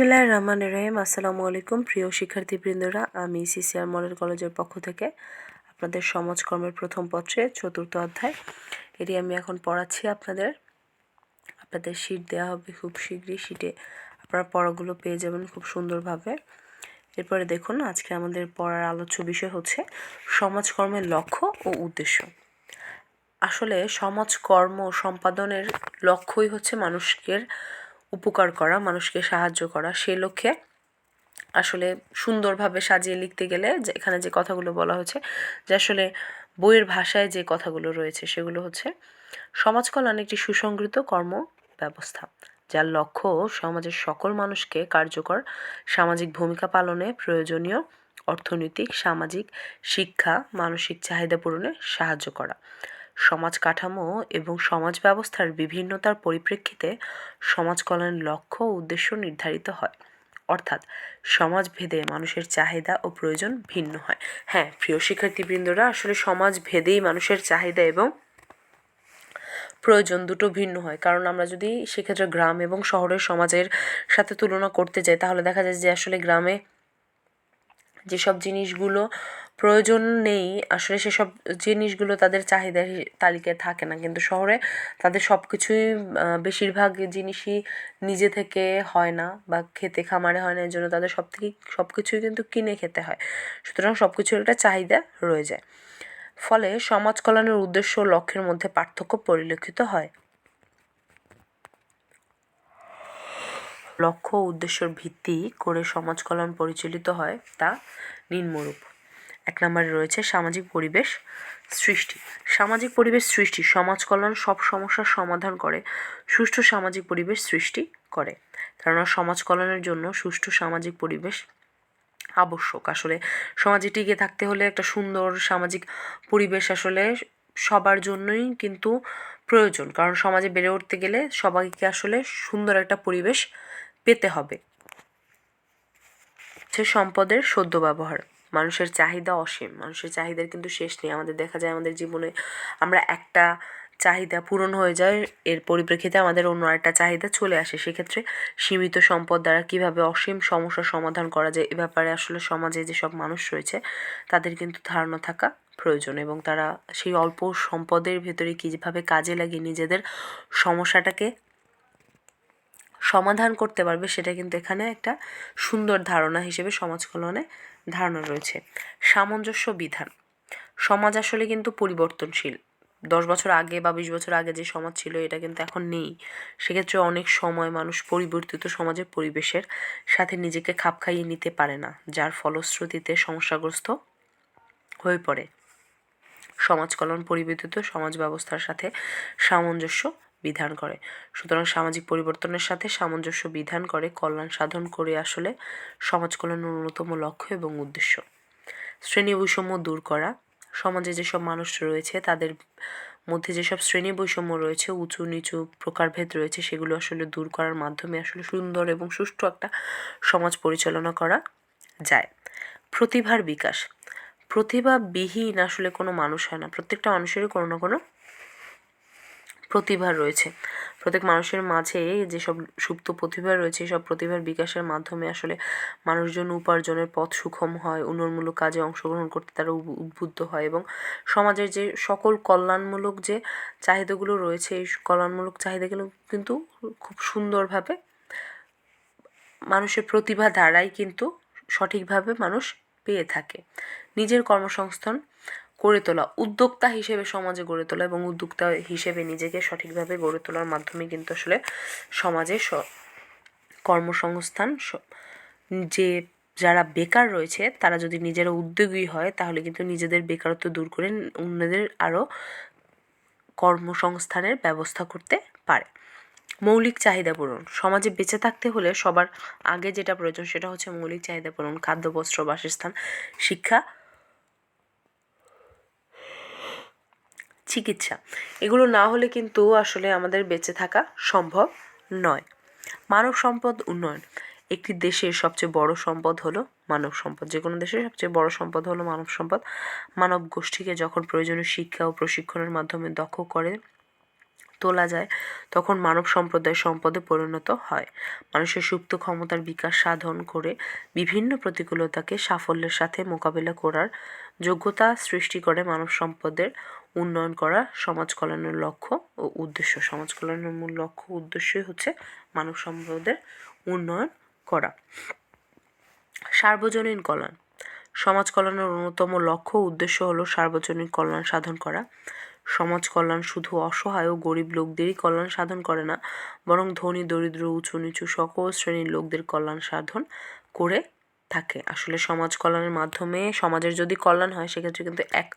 বিসমিল্লাহ রহমান রহিম। আসসালামু আলাইকুম প্রিয় শিক্ষার্থীবৃন্দরা, আমি সিসিআর মডেল কলেজের পক্ষ থেকে আপনাদের সমাজকর্মের প্রথম পত্রে চতুর্থ অধ্যায়। এটি আমি এখন পড়াচ্ছি আপনাদের। আপনাদের শীট দেওয়া হবে খুব শীঘ্রই শীটে আপনারা পড়াগুলো পেয়ে যাবেন খুব সুন্দরভাবে। এরপরে দেখুন, আজকে আমাদের পড়ার আলোচ্য বিষয় হচ্ছে সমাজকর্মের লক্ষ্য ও উদ্দেশ্য। আসলে সমাজকর্ম সম্পাদনের লক্ষ্যই হচ্ছে মানুষকে উপকার করা, মানুষকে সাহায্য করা, সে লক্ষ্যে আসলে সুন্দরভাবে সাজিয়ে লিখতে গেলে যে এখানে যে কথাগুলো বলা হয়েছে, যে আসলে বইয়ের ভাষায় যে কথাগুলো রয়েছে সেগুলো হচ্ছে, সমাজ কল্যাণ একটি সুসংগৃত কর্ম ব্যবস্থা যার লক্ষ্য সমাজের সকল মানুষকে কার্যকর সামাজিক ভূমিকা পালনে প্রয়োজনীয় অর্থনৈতিক, সামাজিক, শিক্ষা, মানসিক চাহিদা পূরণে সাহায্য করা। সমাজ কাঠামো এবং সমাজ ব্যবস্থার বিভিন্নতার পরিপ্রেক্ষিতে সমাজ কল্যাণের লক্ষ্য ও উদ্দেশ্য নির্ধারিত হয়। অর্থাৎ, সমাজ ভেদে মানুষের চাহিদা ও প্রয়োজন ভিন্ন হয়। হ্যাঁ প্রিয় শিক্ষার্থীবৃন্দরা, আসলে সমাজ ভেদেই মানুষের চাহিদা এবং প্রয়োজন দুটো ভিন্ন হয়। কারণ আমরা যদি সেক্ষেত্রে গ্রাম এবং শহরের সমাজের সাথে তুলনা করতে যাই, তাহলে দেখা যায় যে আসলে গ্রামে যেসব জিনিসগুলো প্রয়োজন নেই। আসলে সেসব জিনিসগুলো তাদের চাহিদার তালিকায় থাকে না। কিন্তু শহরে তাদের সব কিছুই বেশিরভাগ জিনিসই নিজে থেকে হয় না বা খেতে খামারে হয় না। এর জন্য তাদের সব থেকে সব কিছুই কিন্তু কিনে খেতে হয়। সুতরাং সব কিছুর একটা চাহিদা রয়ে যায়। ফলে সমাজ কল্যাণের উদ্দেশ্য ও লক্ষ্যের মধ্যে পার্থক্য পরিলক্ষিত হয়। লক্ষ্য উদ্দেশ্যর ভিত্তি করে সমাজ কল্যাণ পরিচালিত হয় তা নিম্নরূপ। এক নম্বরে রয়েছে সামাজিক পরিবেশ সৃষ্টি। সামাজিক পরিবেশ সৃষ্টি সমাজ কল্যাণ সব সমস্যার সমাধান করে, সুষ্ঠু সামাজিক পরিবেশ সৃষ্টি করে। কেননা সমাজ কল্যাণের জন্য সুষ্ঠু সামাজিক পরিবেশ আবশ্যক। আসলে সমাজে টিকে থাকতে হলে একটা সুন্দর সামাজিক পরিবেশ আসলে সবার জন্যই কিন্তু প্রয়োজন। কারণ সমাজে বেড়ে উঠতে গেলে সবাইকে আসলে সুন্দর একটা পরিবেশ পেতে হবে। সম্পদের সদ্য ব্যবহার মানুষের চাহিদা অসীম। মানুষের চাহিদার কিন্তু শেষ নেই। আমাদের দেখা যায় আমাদের জীবনে আমরা একটা চাহিদা পূরণ হয়ে যায়, এর পরিপ্রেক্ষিতে আমাদের অন্য একটা চাহিদা চলে আসে। সেক্ষেত্রে সীমিত সম্পদ দ্বারা কীভাবে অসীম সমস্যার সমাধান করা যায়, এ ব্যাপারে আসলে সমাজে যেসব মানুষ রয়েছে, তাদের কিন্তু ধারণা থাকা প্রয়োজন এবং তারা সেই অল্প সম্পদের ভেতরে কীভাবে কাজে লাগিয়ে নিজেদের সমস্যাটাকে সমাধান করতে পারবে সেটা কিন্তু এখানে একটা সুন্দর ধারণা হিসেবে সমাজ কল্যাণে ধারণা রয়েছে। সামঞ্জস্য বিধান। সমাজ আসলে কিন্তু পরিবর্তনশীল। দশ বছর আগে বা বিশ বছর আগে যে সমাজ ছিল এটা কিন্তু এখন নেই। সেক্ষেত্রে অনেক সময় মানুষ পরিবর্তিত সমাজের পরিবেশের সাথে নিজেকে খাপ খাইয়ে নিতে পারে না, যার ফলশ্রুতিতে সমস্যাগ্রস্ত হয়ে পড়ে। সমাজ কল্যাণ পরিবর্তিত সমাজ ব্যবস্থার সাথে সামঞ্জস্য বিধান করে। সুতরাং সামাজিক পরিবর্তনের সাথে সামঞ্জস্য বিধান করে কল্যাণ সাধন করে আসলে সমাজ কল্যাণের অন্যতম লক্ষ্য এবং উদ্দেশ্য। শ্রেণি বৈষম্য দূর করা। সমাজে যেসব মানুষ রয়েছে, তাদের মধ্যে যেসব শ্রেণি বৈষম্য রয়েছে, উঁচু নিচু প্রকারভেদ রয়েছে, সেগুলো আসলে দূর করার মাধ্যমে আসলে সুন্দর এবং সুষ্ঠু একটা সমাজ পরিচালনা করা যায়। প্রতিভার বিকাশ। প্রতিভাবিহীন আসলে কোনো মানুষ হয় না। প্রত্যেকটা মানুষেরই কোনো না কোনো প্রতিভা রয়েছে। প্রত্যেক মানুষের মাঝে যেসব সুপ্ত প্রতিভা রয়েছে সব প্রতিভার বিকাশের মাধ্যমে আসলে মানুষজন উপার্জনের পথ সুখম হয়, উন্নয়নমূলক কাজে অংশগ্রহণ করতে তারা উদ্বুদ্ধ হয় এবং সমাজের যে সকল কল্যাণমূলক যে চাহিদাগুলো রয়েছে, এই কল্যাণমূলক চাহিদাগুলো কিন্তু খুব সুন্দরভাবে মানুষের প্রতিভা দ্বারাই কিন্তু সঠিকভাবে মানুষ পেয়ে থাকে। নিজের কর্মসংস্থান গড়ে তোলা, উদ্যোক্তা হিসেবে সমাজে গড়ে তোলা এবং উদ্যোক্তা হিসেবে নিজেকে সঠিকভাবে গড়ে তোলার মাধ্যমে কিন্তু আসলে সমাজে কর্মসংস্থান যে যারা বেকার রয়েছে, তারা যদি নিজেরা উদ্যোগী হয়, তাহলে কিন্তু নিজেদের বেকারত্ব দূর করে অন্যদের আরও কর্মসংস্থানের ব্যবস্থা করতে পারে। মৌলিক চাহিদা পূরণ, সমাজে বেঁচে থাকতে হলে সবার আগে যেটা প্রয়োজন সেটা হচ্ছে মৌলিক চাহিদা পূরণ, খাদ্য, বস্ত্র, বাসস্থান, শিক্ষা চিকিৎসা। এগুলো না হলে কিন্তু আসলে আমাদের বেঁচে থাকা সম্ভব নয়। মানব সম্পদ উন্নয়ন। একটি দেশের সবচেয়ে বড় সম্পদ হলো মানব সম্পদ। যে কোনো দেশের সবচেয়ে বড় সম্পদ হলো মানব সম্পদ। মানব গোষ্ঠীকে যখন প্রয়োজনীয় শিক্ষা ও প্রশিক্ষণের মাধ্যমে দক্ষ করে তোলা যায়, তখন মানব সম্প্রদায় সম্পদে পরিণত হয়। মানুষের সুপ্ত ক্ষমতার বিকাশ সাধন করে বিভিন্ন প্রতিকূলতাকে সাফল্যের সাথে মোকাবিলা করার যোগ্যতা সৃষ্টি করে মানব সম্পদের উন্নয়ন করা সমাজ কল্যাণের লক্ষ্য ও উদ্দেশ্য। সমাজ কল্যাণের মূল লক্ষ্য উদ্দেশ্যই হচ্ছে মানব সম্পদের উন্নয়ন করা। সার্বজনীন কল্যাণ। সমাজ কল্যাণের অন্যতম লক্ষ্য উদ্দেশ্য হলো সার্বজনীন কল্যাণ সাধন করা। সমাজ কল্যাণ শুধু অসহায় ও গরিব লোকদেরই কল্যাণ সাধন করে না, বরং ধনী, দরিদ্র, উঁচু নিচু সকল শ্রেণির লোকদের কল্যাণ সাধন করে থাকে। আসলে সমাজ কল্যাণের মাধ্যমে সমাজের যদি কল্যাণ হয়, সেক্ষেত্রে কিন্তু এক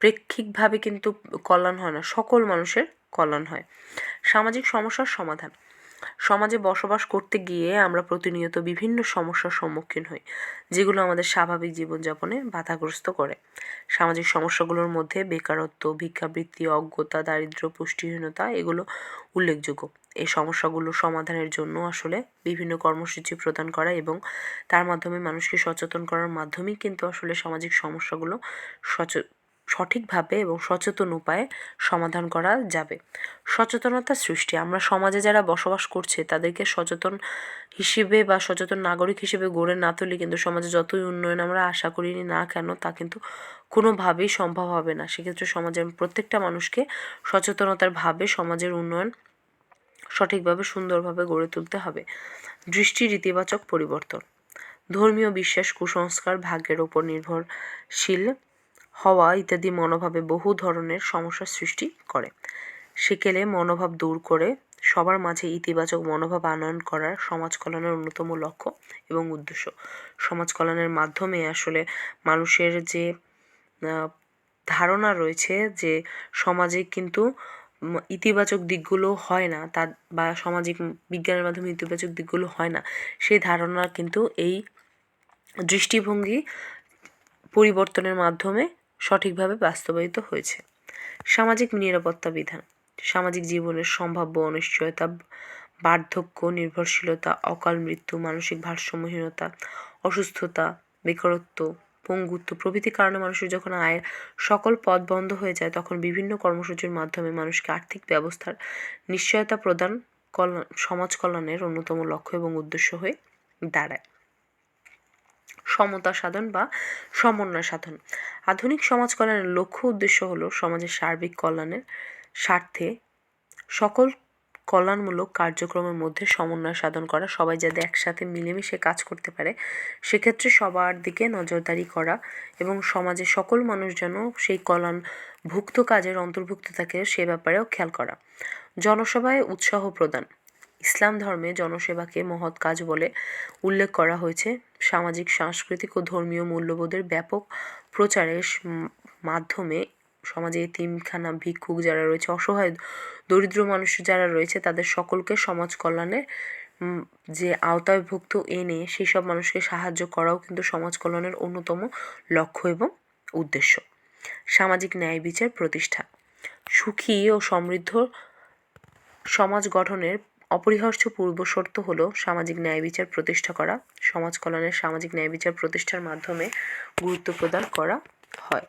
প্রেক্ষিকভাবে কিন্তু কল্যাণ হয় না, সকল মানুষের কল্যাণ হয়। সামাজিক সমস্যার সমাধান। সমাজে বসবাস করতে গিয়ে আমরা প্রতিনিয়ত বিভিন্ন সমস্যার সম্মুখীন হই, যেগুলো আমাদের স্বাভাবিক জীবনযাপনে বাধাগ্রস্ত করে। সামাজিক সমস্যাগুলোর মধ্যে বেকারত্ব, ভিক্ষাবৃত্তি, অজ্ঞতা, দারিদ্র্য, পুষ্টিহীনতা এগুলো উল্লেখযোগ্য। এই সমস্যাগুলো সমাধানের জন্য আসলে বিভিন্ন কর্মসূচি প্রদান করা এবং তার মাধ্যমে মানুষকে সচেতন করার মাধ্যমেই কিন্তু আসলে সামাজিক সমস্যাগুলো সচ সঠিকভাবে এবং সচেতন উপায়ে সমাধান করা যাবে। সচেতনতা সৃষ্টি। আমরা সমাজে যারা বসবাস করছে, তাদেরকে সচেতন হিসেবে বা সচেতন নাগরিক হিসেবে গড়ে না তুলি কিন্তু সমাজে যতই উন্নয়ন আমরা আশা করি না কেন, তা কিন্তু কোনোভাবেই সম্ভব হবে না। সেক্ষেত্রে সমাজের প্রত্যেকটা মানুষকে সচেতনতার ভাবে সমাজের উন্নয়ন সঠিকভাবে, সুন্দরভাবে গড়ে তুলতে হবে। দৃষ্টির ইতিবাচক পরিবর্তন। ধর্মীয় বিশ্বাস, কুসংস্কার ভাগ্যের ওপর নির্ভরশীল হওয়া ইত্যাদি মনোভাবে বহু ধরনের সমস্যার সৃষ্টি করে। সেকেলে মনোভাব দূর করে সবার মাঝে ইতিবাচক মনোভাব আনয়ন করার সমাজ কল্যাণের অন্যতম লক্ষ্য এবং উদ্দেশ্য। সমাজ কল্যাণের মাধ্যমে আসলে মানুষের যে ধারণা রয়েছে যে, সমাজে কিন্তু ইতিবাচক দিকগুলো হয় না, তা বা সামাজিক বিজ্ঞানের মাধ্যমে ইতিবাচক দিকগুলো হয় না, সেই ধারণা কিন্তু এই দৃষ্টিভঙ্গি পরিবর্তনের মাধ্যমে সঠিকভাবে বাস্তবায়িত হয়েছে। সামাজিক নিরাপত্তা বিধান, সামাজিক জীবনের সম্ভাব্য অনিশ্চয়তা, বার্ধক্য, নির্ভরশীলতা, অকাল মৃত্যু, মানসিক ভারসাম্যহীনতা, অসুস্থতা, বেকারত্ব, পঙ্গুত্ব প্রভৃতি কারণে মানুষের যখন আয়ের সকল পথ বন্ধ হয়ে যায়, তখন বিভিন্ন কর্মসূচির মাধ্যমে মানুষকে আর্থিক ব্যবস্থার নিশ্চয়তা প্রদান কল্যাণ, সমাজ কল্যাণের অন্যতম লক্ষ্য এবং উদ্দেশ্য হয়ে দাঁড়ায়। সমতা সাধন বা সমন্বয় সাধন। আধুনিক সমাজ কল্যাণের লক্ষ্য উদ্দেশ্য হলো সমাজের সার্বিক কল্যাণের স্বার্থে সকল কল্যাণমূলক কার্যক্রমের মধ্যে সমন্বয় সাধন করা, সবাই যাতে একসাথে মিলেমিশে কাজ করতে পারে। সেক্ষেত্রে সবার দিকে নজরদারি করা এবং সমাজের সকল মানুষ যেন সেই কল্যাণভুক্ত কাজের অন্তর্ভুক্ত থাকে সে ব্যাপারেও খেয়াল করা। জনসভায় উৎসাহ প্রদান। ইসলাম ধর্মে জনসেবাকে মহৎ কাজ বলে উল্লেখ করা হয়েছে। সামাজিক, সাংস্কৃতিক ও ধর্মীয় মূল্যবোধের ব্যাপক প্রচারের মাধ্যমে সমাজে এতিমখানা ভিক্ষুক যারা রয়েছে, অসহায়, দরিদ্র মানুষ যারা রয়েছে, তাদের সকলকে সমাজ কল্যাণের যে আওতায়ভুক্ত এনে সেই সব মানুষকে সাহায্য করাও কিন্তু সমাজ কল্যাণের অন্যতম লক্ষ্য এবং উদ্দেশ্য। সামাজিক ন্যায় বিচার প্রতিষ্ঠা। সুখী ও সমৃদ্ধ সমাজ গঠনের অপরিহার্য পূর্বশর্ত হলো সামাজিক ন্যায় বিচার প্রতিষ্ঠা করা। সমাজ কল্যাণের সামাজিক ন্যায় বিচার প্রতিষ্ঠার মাধ্যমে গুরুত্ব প্রদান করা হয়।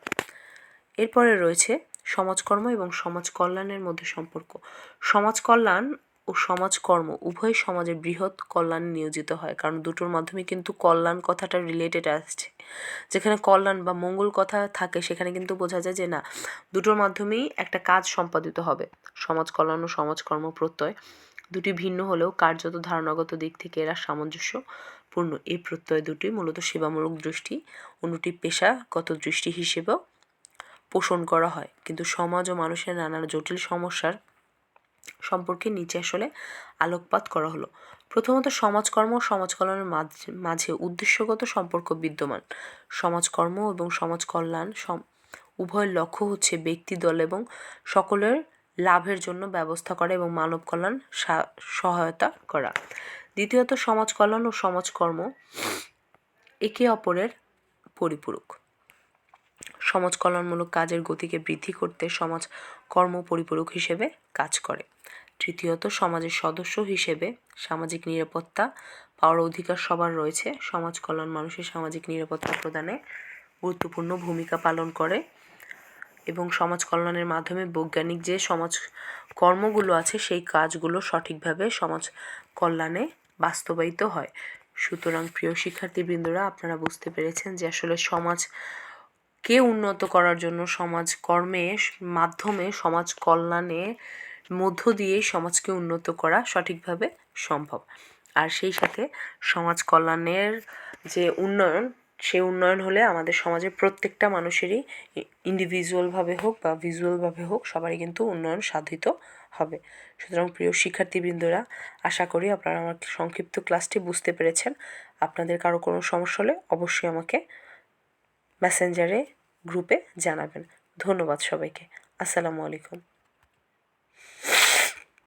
এরপরে রয়েছে সমাজকর্ম এবং সমাজ কল্যাণের মধ্যে সম্পর্ক। সমাজ কল্যাণ ও সমাজকর্ম উভয় সমাজের বৃহৎ কল্যাণে নিয়োজিত হয়, কারণ দুটোর মাধ্যমে কিন্তু কল্যাণ কথাটা রিলেটেড আসছে। যেখানে কল্যাণ বা মঙ্গল কথা থাকে, সেখানে কিন্তু বোঝা যায় যে না, দুটোর মাধ্যমেই একটা কাজ সম্পাদিত হবে। সমাজ কল্যাণ ও সমাজকর্ম প্রত্যয় দুটি ভিন্ন হলেও কার্যত ধারণাগত দিক থেকে এরা সামঞ্জস্যপূর্ণ এই প্রত্যয় দুটি মূলত সেবামূলক দৃষ্টি অন্যটি পেশাগত দৃষ্টি হিসেবেও পোষণ করা হয়। কিন্তু সমাজ ও মানুষের নানা জটিল সমস্যার সম্পর্কে নিচে আসলে আলোকপাত করা হলো। প্রথমত সমাজকর্ম ও সমাজকল্যাণের মাঝে উদ্দেশ্যগত সম্পর্ক বিদ্যমান। সমাজকর্ম এবং সমাজ কল্যাণ উভয়ের লক্ষ্য হচ্ছে ব্যক্তি, দল এবং সকলের লাভের জন্য ব্যবস্থা করা এবং মানব কল্যাণ সহায়তা করা। দ্বিতীয়ত সমাজ কল্যাণ ও সমাজকর্ম একে অপরের পরিপূরক। সমাজ কল্যাণমূলক কাজের গতিকে বৃদ্ধি করতে সমাজ কর্ম পরিপূরক হিসেবে কাজ করে। তৃতীয়ত, সমাজের সদস্য হিসেবে সামাজিক নিরাপত্তা, পাওয়ার অধিকার সবার রয়েছে। সমাজ কল্যাণ মানুষের সামাজিক নিরাপত্তা প্রদানে গুরুত্বপূর্ণ ভূমিকা পালন করে এবং সমাজ কল্যাণের মাধ্যমে বৈজ্ঞানিক যে সমাজ কর্মগুলো আছে, সেই কাজগুলো সঠিকভাবে সমাজ কল্যাণে বাস্তবায়িত হয়। সুতরাং প্রিয় শিক্ষার্থীবৃন্দরা, আপনারা বুঝতে পেরেছেন যে আসলে সমাজ কে উন্নত করার জন্য সমাজ কর্মে, মাধ্যমে, সমাজ কল্যাণে মধ্য দিয়ে সমাজকে উন্নত করা সঠিকভাবে সম্ভব। আর সেই সাথে সমাজ কল্যাণের যে উন্নয়ন সেই উন্নয়ন হলে আমাদের সমাজের প্রত্যেকটা মানুষেরই ইন্ডিভিজুয়ালভাবে হোক বা ভিজুয়ালভাবে হোক সবারই কিন্তু উন্নয়ন সাধিত হবে। সুতরাং প্রিয় শিক্ষার্থীবৃন্দরা, আশা করি আপনারা আমার সংক্ষিপ্ত ক্লাসটি বুঝতে পেরেছেন। আপনাদের কারও কোনো সমস্যা হলে অবশ্যই আমাকে মেসেঞ্জারে গ্রুপে জানাবেন। ধন্যবাদ সবাইকে। আসসালামু আলাইকুম।